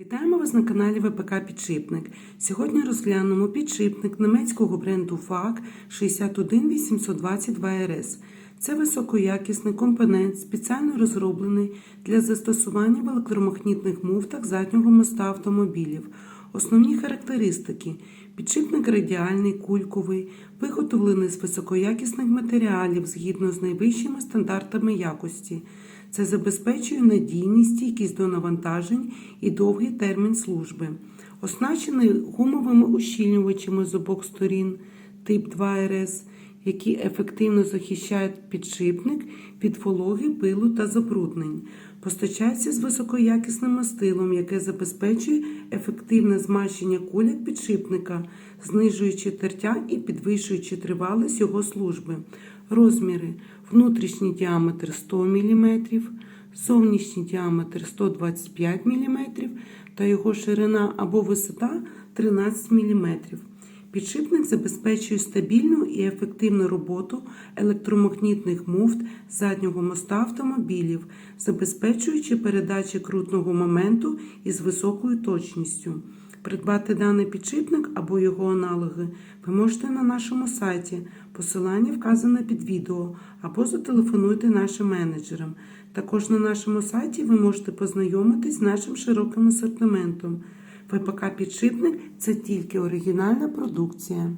Вітаємо вас на каналі ВПК Підшипник. Сьогодні розглянемо підшипник німецького бренду FAK 61822 rs Це високоякісний компонент, спеціально розроблений для застосування в електромагнітних муфтах заднього моста автомобілів. Основні характеристики: підшипник радіальний, кульковий, виготовлений з високоякісних матеріалів згідно з найвищими стандартами якості. Це забезпечує надійність, стійкість до навантажень і довгий термін служби. Оснащений гумовими ущільнювачами з обох сторін тип 2 РС, які ефективно захищають підшипник від вологи, пилу та забруднень. Постачається з високоякісним мастилом, яке забезпечує ефективне змащення куляк підшипника, знижуючи тертя і підвищуючи тривалість його служби. Розміри: внутрішній діаметр 100 мм, зовнішній діаметр 125 мм та його ширина або висота 13 мм. Підшипник забезпечує стабільну і ефективну роботу електромагнітних муфт заднього моста автомобілів, забезпечуючи передачі крутного моменту із високою точністю. Придбати даний підшипник або його аналоги ви можете на нашому сайті. Посилання вказане під відео або зателефонуйте нашим менеджерам. Також на нашому сайті ви можете познайомитись з нашим широким асортиментом. ВПК підшипник це тільки оригінальна продукція.